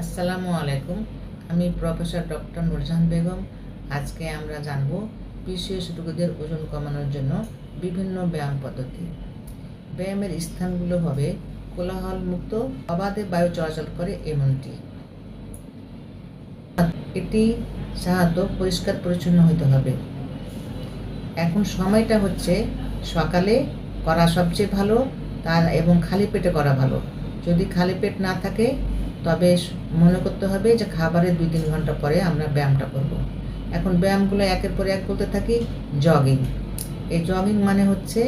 আসসালামু আলাইকুম। আমি প্রফেসর ডক্টর নুরজাহান বেগম। আজকে আমরা জানব পিসিএস রোগীদের ওজন কমানোর জন্য বিভিন্ন ব্যায়াম পদ্ধতি। ব্যায়ামের স্থানগুলো হবে কোলাহল মুক্ত অবাধে বায়ু চলাচল করে এমনটি। এটি সাধারণত পরিষ্কার পরিচ্ছন্ন হতে হবে। এখন সময়টা হচ্ছে সকালে করা সবচেয়ে ভালো, তার এবং খালি পেটে করা ভালো। যদি খালি পেট না থাকে তবে মনে করতে হবে যে খাবারের দুই তিন ঘণ্টা পরে আমরা ব্যায়ামটা করব। এখন ব্যায়ামগুলো একের পর এক বলতে থাকি জগিং এই জগিং মানে হচ্ছে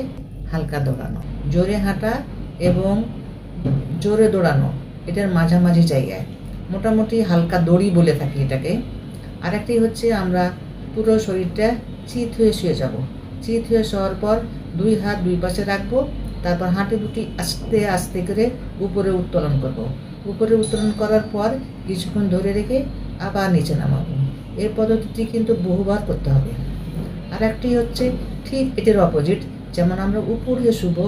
হালকা দৌড়ানো, জোরে হাঁটা এবং জোরে দৌড়ানো, এটার মাঝামাঝি জায়গায় মোটামুটি হালকা দড়ি বলে থাকি এটাকে আরেকটি হচ্ছে আমরা পুরো শরীরটা চিত হয়ে শুয়ে যাব চিত হয়ে শোয়ার পর দুই হাত দুই পাশে রাখব, তারপর হাঁটু দুটি আস্তে আস্তে করে উপরে উত্তোলন করব। উপরে উত্তোলন করার পর কিছুক্ষণ ধরে রেখে আবার নিচে নামাবো। এর পদ্ধতিটি কিন্তু বহুবার করতে হবে। আর একটি হচ্ছে ঠিক এটির অপোজিট যেমন আমরা উপর দিয়ে শুভ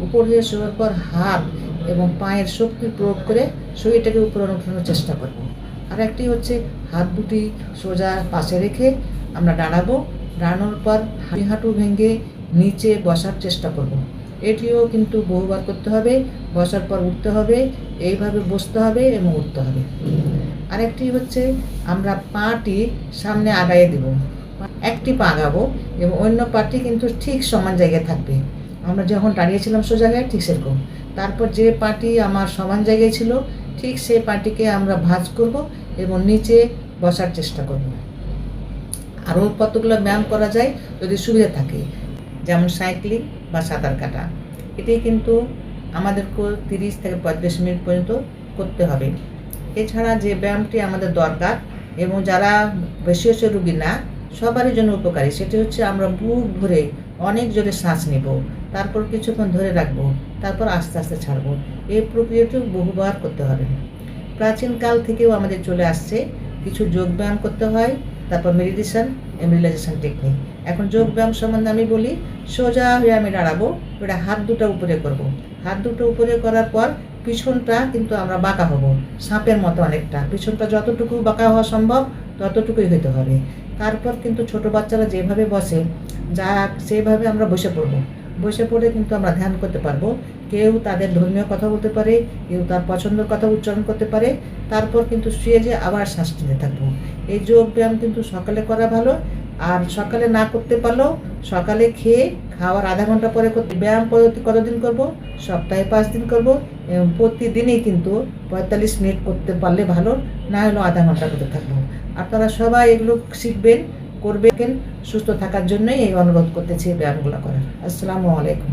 উপর দিয়ে শোয়ার পর হাত এবং পায়ের শক্তি প্রয়োগ করে শরীরটাকে উপরে উঠানোর চেষ্টা করব। আর একটি হচ্ছে হাত দুটি সোজা পাশে রেখে আমরা দাঁড়াবো। দাঁড়ানোর পর হাঁটু হাঁটু ভেঙে নিচে বসার চেষ্টা করব। এটিও কিন্তু বহুবার করতে হবে, বসার পর উঠতে হবে, এইভাবে বসতে হবে এবং উঠতে হবে। আরেকটি হচ্ছে, আমরা পাটি সামনে আগাইয়ে দেব। একটি পা আগাবো এবং অন্য পাটি কিন্তু ঠিক সমান জায়গায় থাকবে। আমরা যখন দাঁড়িয়েছিলাম সো জায়গায় ঠিক সেরকম। তারপর যে পাটি আমার সমান জায়গায় ছিল, ঠিক সেই পাটিকে আমরা ভাঁজ করব এবং নিচে বসার চেষ্টা করব। আরও কতগুলো ব্যায়াম করা যায় যদি সুবিধা থাকে, যেমন সাইক্লিং বা সাঁতার কাটা। এটি কিন্তু আমাদেরকে তিরিশ থেকে পঁয়ত্রিশ মিনিট পর্যন্ত করতে হবে। এছাড়া যে ব্যায়ামটি আমাদের দরকার এবং যারা বেশি বেশি রুগী না, সবারই জন্য উপকারী। সেটি হচ্ছে আমরা বুক ভরে অনেক জোরে শ্বাস নেব, তারপর কিছুক্ষণ ধরে রাখব, তারপর আস্তে আস্তে ছাড়বো। এই প্রক্রিয়াটি বহুবার করতে হবে। প্রাচীনকাল থেকেও আমাদের চলে আসছে কিছু যোগ ব্যায়াম করতে হয়, তারপর মেডিটেশন রিল্যাক্সেশন টেকনিক। এখন যোগ ব্যায়াম সম্বন্ধে আমি বলি, সোজা হয়ে আমি দাঁড়াবো ওটা হাত দুটো উপরে করব। হাত দুটো উপরে করার পর পিছনটা কিন্তু আমরা বাঁকা হব, সাপের মতো অনেকটা। পিছনটা যতটুকু বাঁকা হওয়া সম্ভব, ততটুকুই হতে হবে। তারপর কিন্তু ছোট বাচ্চারা যেভাবে বসে, যা সেভাবে আমরা বসে পড়ব। বসে পড়ে কিন্তু আমরা ধ্যান করতে পারব। কেউ তাদের ধর্মীয় কথা বলতে পারে, কেউ তার পছন্দের কথা উচ্চারণ করতে পারে। তারপর কিন্তু শুয়ে যে আবার শ্বাস নিতে থাকব। এই যোগ ব্যায়াম কিন্তু সকালে করা ভালো আর সকালে না করতে পারল সকালে খেয়ে খাওয়ার আধা ঘণ্টা পরে করতে ব্যায়াম পদ্ধতি কতদিন করব? সপ্তাহে পাঁচ দিন করব। এবং প্রতিদিনই কিন্তু পঁয়তাল্লিশ মিনিট করতে পারলে ভালো, না হলেও আধা ঘণ্টা করতে থাকব। আপনারা সবাই এগুলো শিখবেন, করবেন, সুস্থ থাকার জন্যই এই অনুরোধ করতেছি ব্যায়ামগুলো করার। আসসালামু আলাইকুম।